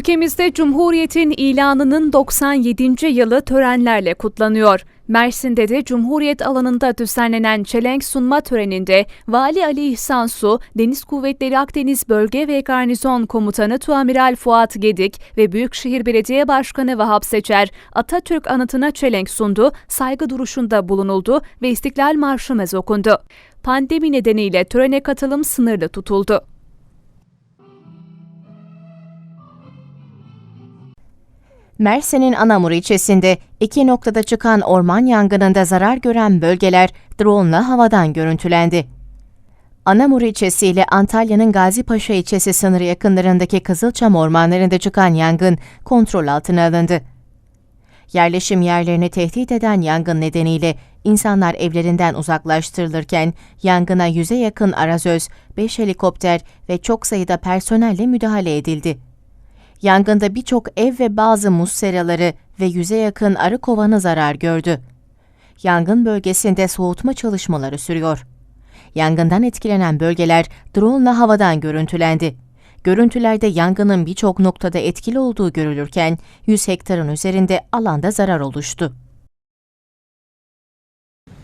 Ülkemizde Cumhuriyet'in ilanının 97. yılı törenlerle kutlanıyor. Mersin'de de Cumhuriyet alanında düzenlenen çelenk sunma töreninde Vali Ali İhsan Su, Deniz Kuvvetleri Akdeniz Bölge ve Garnizon Komutanı Tuamiral Fuat Gedik ve Büyükşehir Belediye Başkanı Vahap Seçer, Atatürk anıtına çelenk sundu, saygı duruşunda bulunuldu ve İstiklal Marşımız okundu. Pandemi nedeniyle törene katılım sınırlı tutuldu. Mersin'in Anamur ilçesinde iki noktada çıkan orman yangınında zarar gören bölgeler drone'la havadan görüntülendi. Anamur ilçesi ile Antalya'nın Gazipaşa ilçesi sınırı yakınlarındaki Kızılçam ormanlarında çıkan yangın kontrol altına alındı. Yerleşim yerlerini tehdit eden yangın nedeniyle insanlar evlerinden uzaklaştırılırken yangına yüze yakın arazöz, 5 helikopter ve çok sayıda personelle müdahale edildi. Yangında birçok ev ve bazı muz seraları ve yüze yakın arı kovanı zarar gördü. Yangın bölgesinde soğutma çalışmaları sürüyor. Yangından etkilenen bölgeler drone'la havadan görüntülendi. Görüntülerde yangının birçok noktada etkili olduğu görülürken 100 hektarın üzerinde alanda zarar oluştu.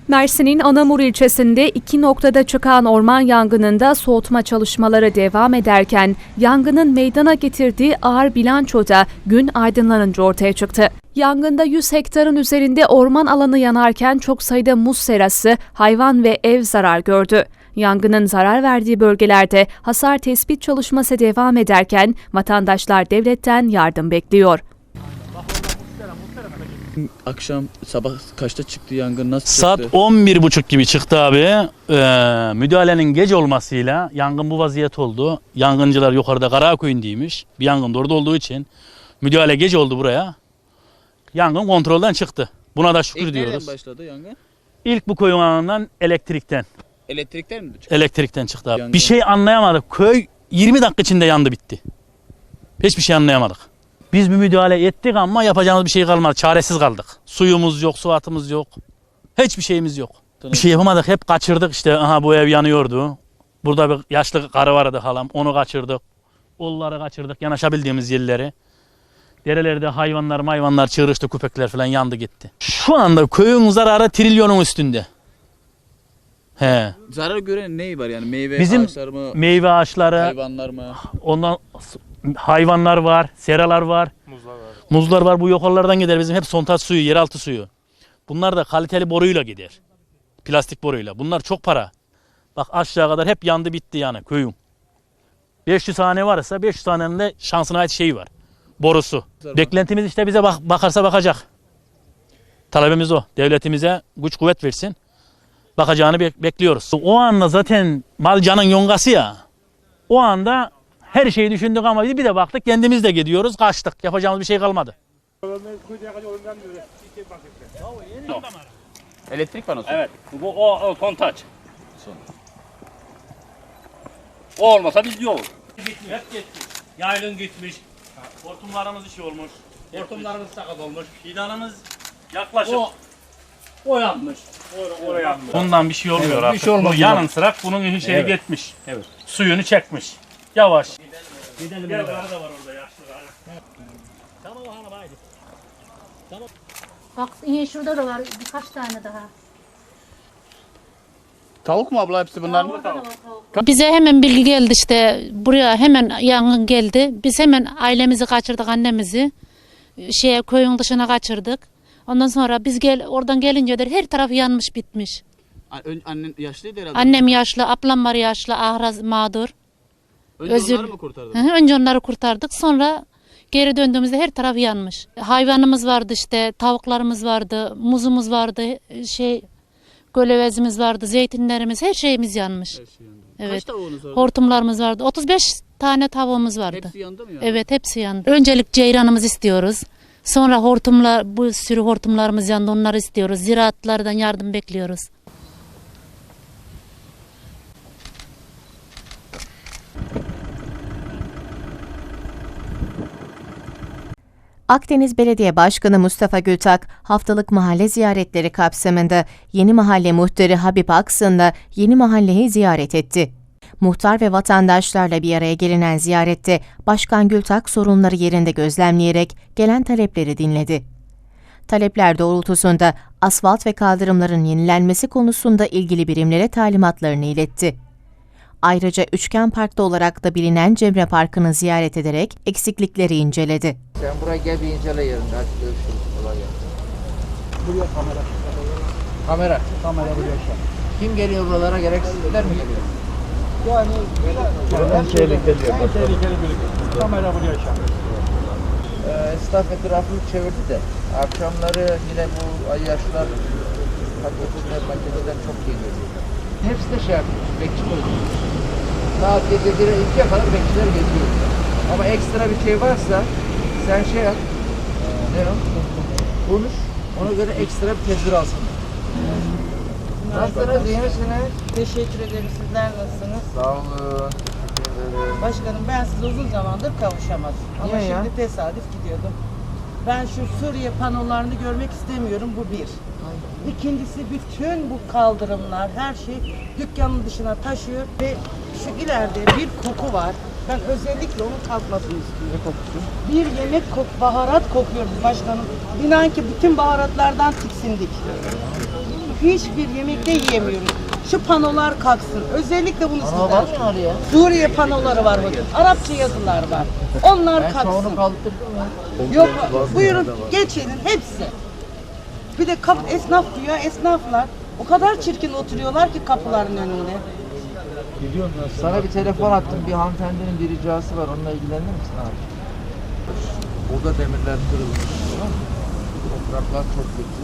Mersin'in Anamur ilçesinde iki noktada çıkan orman yangınında soğutma çalışmaları devam ederken yangının meydana getirdiği ağır bilançoda gün aydınlanınca ortaya çıktı. Yangında 100 hektarın üzerinde orman alanı yanarken çok sayıda muz serası, hayvan ve ev zarar gördü. Yangının zarar verdiği bölgelerde hasar tespit çalışması devam ederken vatandaşlar devletten yardım bekliyor. Akşam sabah kaçta çıktı yangın nasıl Saat çıktı? 11.30 gibi çıktı abi. Ee, müdahalenin gece olmasıyla yangın bu vaziyet oldu. Yangıncılar yukarıda Karaköy'ündeymiş. Bir yangın da orada olduğu için müdahale gece oldu buraya. Yangın kontrolden çıktı. Buna da şükür İlk nereden diyoruz. başladı yangın? İlk bu köyün ağından elektrikten. Elektrikten mi çıktı? Elektrikten çıktı abi. Yangın. Bir şey anlayamadık. Köy 20 dakika içinde yandı bitti. Hiçbir şey anlayamadık. Biz bir müdahale ettik ama yapacağımız bir şey kalmadı. Çaresiz kaldık. Suyumuz yok, su atımız yok. Hiçbir şeyimiz yok. Bir şey yapamadık. Hep kaçırdık işte. Aha bu ev yanıyordu. Burada bir yaşlı karı vardı halam. Onu kaçırdık. Oğulları kaçırdık. Yanaşabildiğimiz yerleri. Derelerde hayvanlar hayvanlar çığırıştı. Köpekler falan yandı gitti. Şu anda köyün zararı trilyonun üstünde. He. Zarar gören neyi var yani meyve Bizim ağaçları mı, meyve ağaçları, hayvanlar mı? ondan hayvanlar var, seralar var. Muzlar var. bu yokollardan gider bizim hep sontaj suyu, yeraltı suyu. Bunlar da kaliteli boruyla gider. Plastik boruyla. Bunlar çok para. Bak aşağı kadar hep yandı bitti yani köyün. 500 tane varsa 500 tanenin de şansına ait şeyi var. Borusu. Beklentimiz işte bize bak, bakarsa bakacak. Talebimiz o. Devletimize güç kuvvet versin. Bakacağını bek- bekliyoruz. O anda zaten mal canın yongası ya. O anda her şeyi düşündük ama bir de baktık kendimiz de gidiyoruz kaçtık. Yapacağımız bir şey kalmadı. Elektrik panosu. Evet. Bu o, o kontaç. O olmasa biz yok. Gitmiş, hep gitmiş. Yaylın gitmiş. Hortumlarımız işi olmuş. Hortumlarımız sakat olmuş. Fidanımız yaklaşık. O o yanmış. Oraya. Bundan bir şey olmuyor Evet, bir artık. şey olmaz Bu yanın sırak bunun şeyi Evet. gitmiş. Evet. Suyunu çekmiş. Yavaş. Gidelim. Gel karı da var orada yaşlı karı. Tamam hanım haydi. Bak yine şurada da var birkaç tane daha. Tavuk mu abla hepsi bunlar? Var tavuk. Bize hemen bilgi geldi işte buraya hemen yangın geldi. Biz hemen ailemizi kaçırdık annemizi. Şeye köyün dışına kaçırdık. Ondan sonra biz gel oradan gelince de her taraf yanmış bitmiş. Annen yaşlıydı herhalde. Annem yaşlı, ablam var yaşlı, ahraz mağdur. Önce özür- onları mı kurtardın? Hı hı, Önce onları kurtardık. Sonra geri döndüğümüzde her taraf yanmış. Hayvanımız vardı işte, tavuklarımız vardı, muzumuz vardı, şey gölevezimiz vardı, zeytinlerimiz, her şeyimiz yanmış. Her şey yandı. Evet. Kaç tavuğunuz vardı? Hortumlarımız vardı. 35 tane tavuğumuz vardı. Hepsi yandı mı ya? Evet hepsi yandı. Öncelik ceyranımızı istiyoruz. Sonra hortumlar, bu sürü hortumlarımız yandı onları istiyoruz. Ziraatlardan yardım bekliyoruz. Akdeniz Belediye Başkanı Mustafa Gültak, haftalık mahalle ziyaretleri kapsamında Yeni Mahalle Muhtarı Habib Aksın'la Yeni Mahalleyi ziyaret etti. Muhtar ve vatandaşlarla bir araya gelinen ziyarette Başkan Gültak sorunları yerinde gözlemleyerek gelen talepleri dinledi. Talepler doğrultusunda asfalt ve kaldırımların yenilenmesi konusunda ilgili birimlere talimatlarını iletti. Ayrıca Üçgen Park'ta olarak da bilinen Cemre Parkı'nı ziyaret ederek eksiklikleri inceledi. Sen buraya gel bir incele yerinde. Hadi görüşürüz. Kolay gelsin. Buraya kamera. Kamera. Kamera buraya şu Kim geliyor buralara? Gereksizlikler mi geliyor? Yani en tehlikeli. En tehlikeli Kamera buraya şu ee, esnaf etrafını çevirdi de akşamları yine bu ayyaşlar paketler maketeden çok geliyor. Hepsi de şey yapıyor, bekçi koyuyor. Saat gece 1'e 2'ye kadar bekçiler geziyor. Ama ekstra bir şey varsa sen şey yap. Ne o? Konuş. Ona göre ekstra bir tedbir alsın. Nasılsınız? iyi misiniz? Teşekkür ederim. Sizler nasılsınız? Sağ olun. Başkanım ben size uzun zamandır kavuşamadım. Ama Niye ya? şimdi tesadüf gidiyordum. Ben şu Suriye panolarını görmek istemiyorum. Bu bir. İkincisi bütün bu kaldırımlar, her şey dükkanın dışına taşıyor ve şu ileride bir koku var. Ben özellikle onun kalkmasını istiyorum. Bir yemek kok, baharat kokuyor başkanım. İnan ki bütün baharatlardan tiksindik. Hiçbir yemekte yiyemiyoruz. Şu panolar kalksın. Özellikle bunu Ama var mı oraya? Suriye panoları var bakın. Arapça yazılar var. Onlar Ben kalksın. çoğunu kaldırdım. Yok buyurun geçelim hepsi. Bir de kap, esnaf diyor esnaflar. O kadar çirkin oturuyorlar ki kapıların önünde. Sana bir telefon attım. Bir hanımefendinin bir ricası var. Onunla ilgilenir misin abi? Burada demirler kırılmış. Tamam mı? Topraklar çok kötü.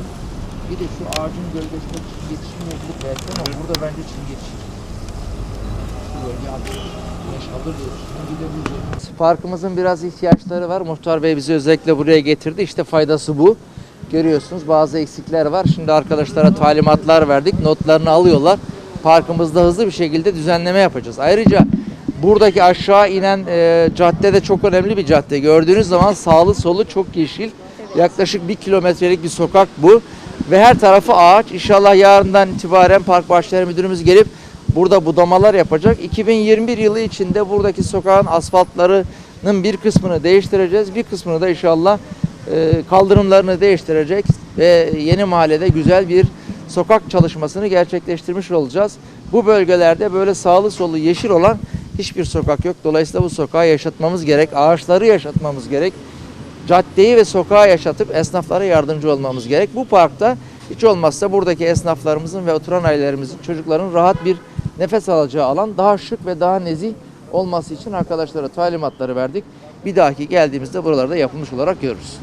Bir de şu ağacın gölgesinde çim yetişmiyor. Versene. Burada bence çim yetişir. Şu bölge güneş alır diyor. Şimdi. Parkımızın biraz ihtiyaçları var. Muhtar Bey bizi özellikle buraya getirdi. İşte faydası bu. Görüyorsunuz bazı eksikler var. Şimdi arkadaşlara talimatlar verdik. Notlarını alıyorlar. Parkımızda hızlı bir şekilde düzenleme yapacağız. Ayrıca buradaki aşağı inen e, cadde de çok önemli bir cadde. Gördüğünüz zaman sağlı solu çok yeşil. Yaklaşık bir kilometrelik bir sokak bu. Ve her tarafı ağaç. İnşallah yarından itibaren Park Bahçeleri Müdürümüz gelip burada budamalar yapacak. 2021 yılı içinde buradaki sokağın asfaltlarının bir kısmını değiştireceğiz. Bir kısmını da inşallah kaldırımlarını değiştirecek ve yeni mahallede güzel bir sokak çalışmasını gerçekleştirmiş olacağız. Bu bölgelerde böyle sağlı solu yeşil olan hiçbir sokak yok. Dolayısıyla bu sokağı yaşatmamız gerek, ağaçları yaşatmamız gerek. Caddeyi ve sokağı yaşatıp esnaflara yardımcı olmamız gerek. Bu parkta hiç olmazsa buradaki esnaflarımızın ve oturan ailelerimizin, çocukların rahat bir nefes alacağı alan daha şık ve daha nezih olması için arkadaşlara talimatları verdik. Bir dahaki geldiğimizde buralarda yapılmış olarak görürüz.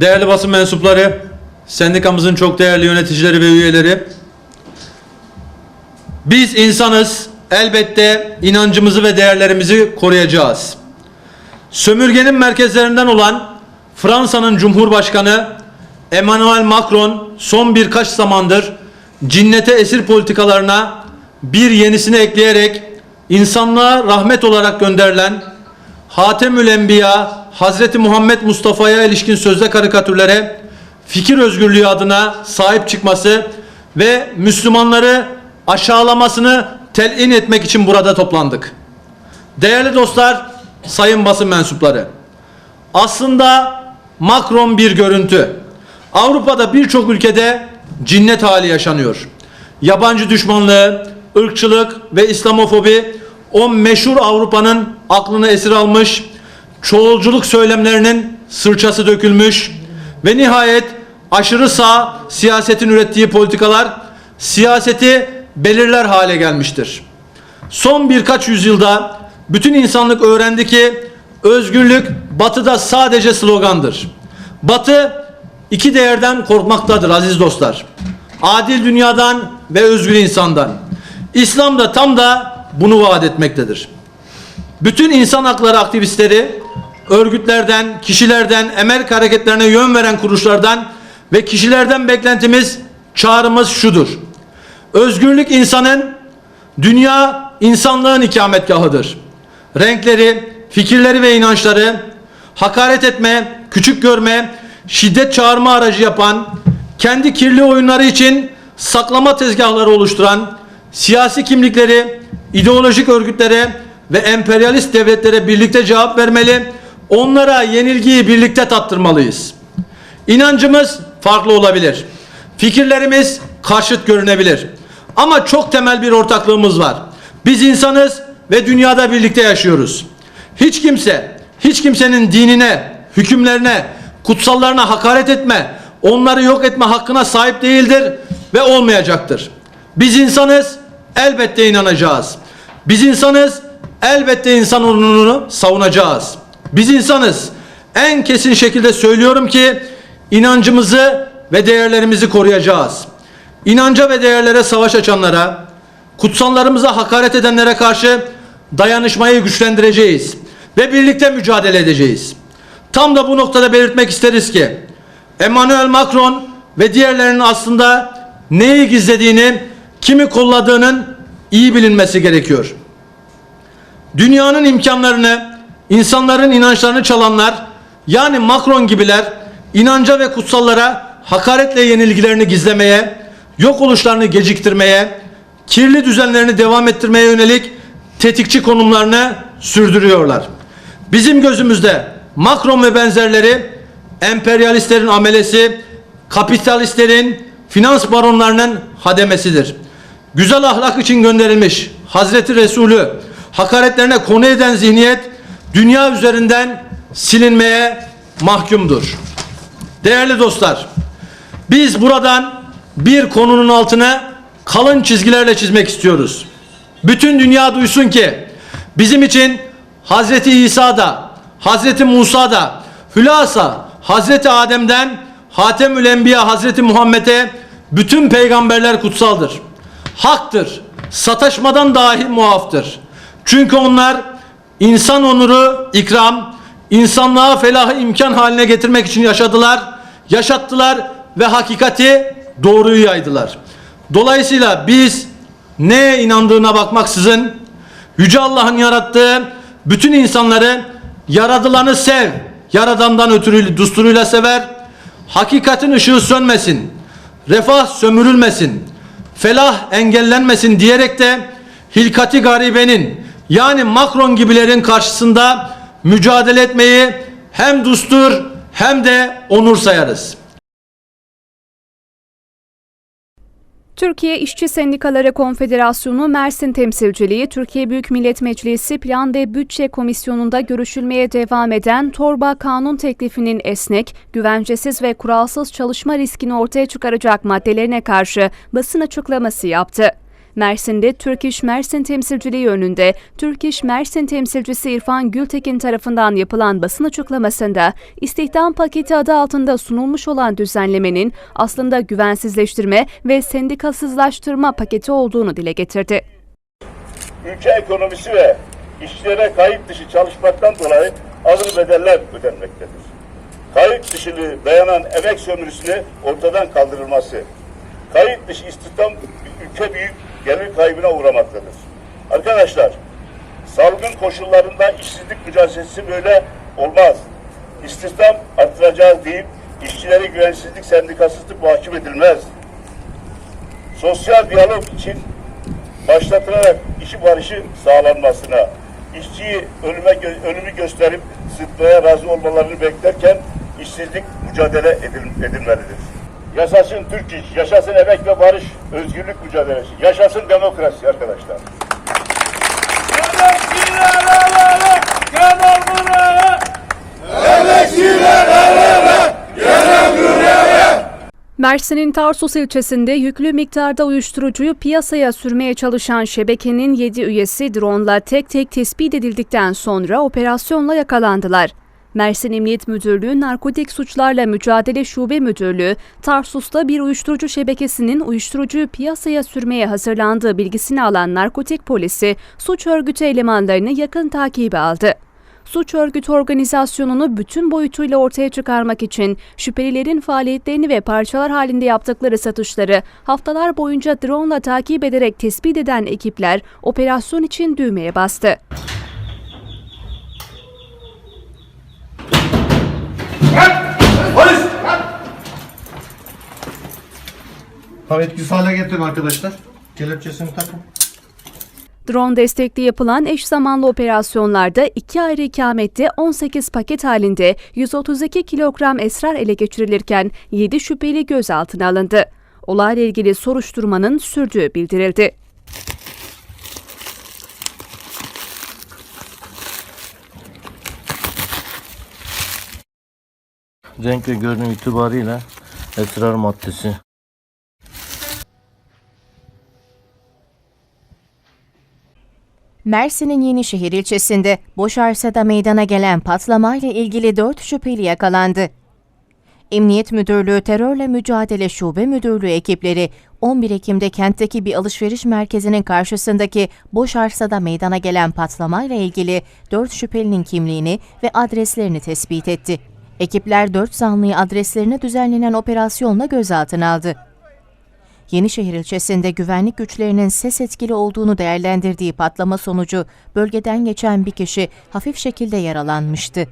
Değerli basın mensupları, sendikamızın çok değerli yöneticileri ve üyeleri. Biz insanız, elbette inancımızı ve değerlerimizi koruyacağız. Sömürgenin merkezlerinden olan Fransa'nın Cumhurbaşkanı Emmanuel Macron son birkaç zamandır cinnete esir politikalarına bir yenisini ekleyerek insanlığa rahmet olarak gönderilen Hatemül Enbiya Hazreti Muhammed Mustafa'ya ilişkin sözde karikatürlere fikir özgürlüğü adına sahip çıkması ve Müslümanları aşağılamasını telin etmek için burada toplandık. Değerli dostlar, sayın basın mensupları. Aslında Macron bir görüntü. Avrupa'da birçok ülkede cinnet hali yaşanıyor. Yabancı düşmanlığı, ırkçılık ve İslamofobi o meşhur Avrupa'nın aklını esir almış, çoğulculuk söylemlerinin sırçası dökülmüş ve nihayet aşırı sağ siyasetin ürettiği politikalar siyaseti belirler hale gelmiştir. Son birkaç yüzyılda bütün insanlık öğrendi ki özgürlük batıda sadece slogandır. Batı iki değerden korkmaktadır aziz dostlar. Adil dünyadan ve özgür insandan. İslam da tam da bunu vaat etmektedir. Bütün insan hakları aktivistleri, örgütlerden, kişilerden, emek hareketlerine yön veren kuruluşlardan ve kişilerden beklentimiz, çağrımız şudur. Özgürlük insanın, dünya insanlığın ikametgahıdır. Renkleri, fikirleri ve inançları hakaret etme, küçük görme, şiddet çağırma aracı yapan, kendi kirli oyunları için saklama tezgahları oluşturan siyasi kimlikleri, ideolojik örgütlere ve emperyalist devletlere birlikte cevap vermeli, onlara yenilgiyi birlikte tattırmalıyız. İnancımız farklı olabilir. Fikirlerimiz karşıt görünebilir. Ama çok temel bir ortaklığımız var. Biz insanız ve dünyada birlikte yaşıyoruz. Hiç kimse, hiç kimsenin dinine, hükümlerine, kutsallarına hakaret etme, onları yok etme hakkına sahip değildir ve olmayacaktır. Biz insanız, elbette inanacağız. Biz insanız, elbette insan onurunu savunacağız. Biz insanız. En kesin şekilde söylüyorum ki inancımızı ve değerlerimizi koruyacağız. İnanca ve değerlere savaş açanlara, kutsallarımıza hakaret edenlere karşı dayanışmayı güçlendireceğiz ve birlikte mücadele edeceğiz. Tam da bu noktada belirtmek isteriz ki Emmanuel Macron ve diğerlerinin aslında neyi gizlediğini, kimi kolladığının iyi bilinmesi gerekiyor. Dünyanın imkanlarını, insanların inançlarını çalanlar, yani Macron gibiler, inanca ve kutsallara hakaretle yenilgilerini gizlemeye, yok oluşlarını geciktirmeye, kirli düzenlerini devam ettirmeye yönelik tetikçi konumlarını sürdürüyorlar. Bizim gözümüzde Macron ve benzerleri emperyalistlerin amelesi, kapitalistlerin, finans baronlarının hademesidir. Güzel ahlak için gönderilmiş Hazreti Resulü hakaretlerine konu eden zihniyet dünya üzerinden silinmeye mahkumdur. Değerli dostlar, biz buradan bir konunun altına kalın çizgilerle çizmek istiyoruz. Bütün dünya duysun ki bizim için Hazreti İsa da, Hazreti Musa da, hülasa Hazreti Adem'den Hatemül Enbiya Hazreti Muhammed'e bütün peygamberler kutsaldır. Haktır. Sataşmadan dahi muaftır. Çünkü onlar insan onuru ikram, insanlığa felahı imkan haline getirmek için yaşadılar, yaşattılar ve hakikati doğruyu yaydılar. Dolayısıyla biz neye inandığına bakmaksızın Yüce Allah'ın yarattığı bütün insanları yaradılanı sev, yaradandan ötürü dusturuyla sever, hakikatin ışığı sönmesin, refah sömürülmesin, felah engellenmesin diyerek de hilkati garibenin yani Macron gibilerin karşısında mücadele etmeyi hem dustur hem de onur sayarız. Türkiye İşçi Sendikaları Konfederasyonu Mersin Temsilciliği Türkiye Büyük Millet Meclisi Plan ve Bütçe Komisyonu'nda görüşülmeye devam eden torba kanun teklifinin esnek, güvencesiz ve kuralsız çalışma riskini ortaya çıkaracak maddelerine karşı basın açıklaması yaptı. Mersin'de Türk İş Mersin temsilciliği önünde Türk İş Mersin temsilcisi İrfan Gültekin tarafından yapılan basın açıklamasında istihdam paketi adı altında sunulmuş olan düzenlemenin aslında güvensizleştirme ve sendikasızlaştırma paketi olduğunu dile getirdi. ülke ekonomisi ve işçilere kayıt dışı çalışmaktan dolayı ağır bedeller ödenmektedir. Kayıt dışılığı dayanan emek sömürüsüne ortadan kaldırılması, kayıt dışı istihdam ülke büyük gelir kaybına uğramaktadır. Arkadaşlar, salgın koşullarında işsizlik mücadelesi böyle olmaz. İstihdam artıracağız deyip işçilere güvensizlik, sendikasızlık mahkum edilmez. Sosyal diyalog için başlatılarak işi barışı sağlanmasına, işçiyi ölüme ölümü gösterip sıtmaya razı olmalarını beklerken işsizlik mücadele edil- edilmelidir. Yaşasın Türk iş, yaşasın emek ve barış, özgürlük mücadelesi, yaşasın demokrasi arkadaşlar. Mersin'in Tarsus ilçesinde yüklü miktarda uyuşturucuyu piyasaya sürmeye çalışan şebekenin 7 üyesi drone'la tek tek tespit edildikten sonra operasyonla yakalandılar. Mersin Emniyet Müdürlüğü Narkotik Suçlarla Mücadele Şube Müdürlüğü, Tarsus'ta bir uyuşturucu şebekesinin uyuşturucuyu piyasaya sürmeye hazırlandığı bilgisini alan narkotik polisi, suç örgütü elemanlarını yakın takibe aldı. Suç örgütü organizasyonunu bütün boyutuyla ortaya çıkarmak için şüphelilerin faaliyetlerini ve parçalar halinde yaptıkları satışları haftalar boyunca drone ile takip ederek tespit eden ekipler operasyon için düğmeye bastı. Tam etkisiz hale getirin arkadaşlar. Kelepçesini takın. Drone destekli yapılan eş zamanlı operasyonlarda iki ayrı ikamette 18 paket halinde 132 kilogram esrar ele geçirilirken 7 şüpheli gözaltına alındı. Olayla ilgili soruşturmanın sürdüğü bildirildi. Renk ve görünüm itibariyle esrar maddesi. Mersin'in Yenişehir ilçesinde boş arsada meydana gelen patlamayla ilgili 4 şüpheli yakalandı. Emniyet Müdürlüğü Terörle Mücadele Şube Müdürlüğü ekipleri 11 Ekim'de kentteki bir alışveriş merkezinin karşısındaki boş arsada meydana gelen patlamayla ilgili 4 şüphelinin kimliğini ve adreslerini tespit etti. Ekipler 4 zanlıyı adreslerine düzenlenen operasyonla gözaltına aldı. Yenişehir ilçesinde güvenlik güçlerinin ses etkili olduğunu değerlendirdiği patlama sonucu bölgeden geçen bir kişi hafif şekilde yaralanmıştı.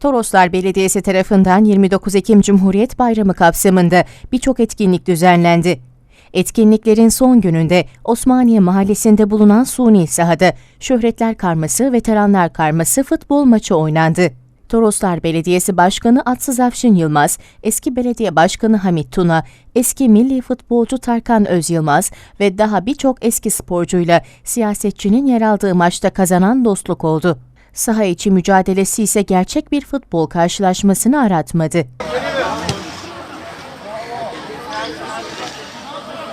Toroslar Belediyesi tarafından 29 Ekim Cumhuriyet Bayramı kapsamında birçok etkinlik düzenlendi. Etkinliklerin son gününde Osmaniye Mahallesi'nde bulunan suni sahada Şöhretler Karması, Veteranlar Karması futbol maçı oynandı. Toroslar Belediyesi Başkanı Atsız Afşin Yılmaz, eski belediye başkanı Hamit Tuna, eski milli futbolcu Tarkan Öz Yılmaz ve daha birçok eski sporcuyla siyasetçinin yer aldığı maçta kazanan dostluk oldu. Saha içi mücadelesi ise gerçek bir futbol karşılaşmasını aratmadı.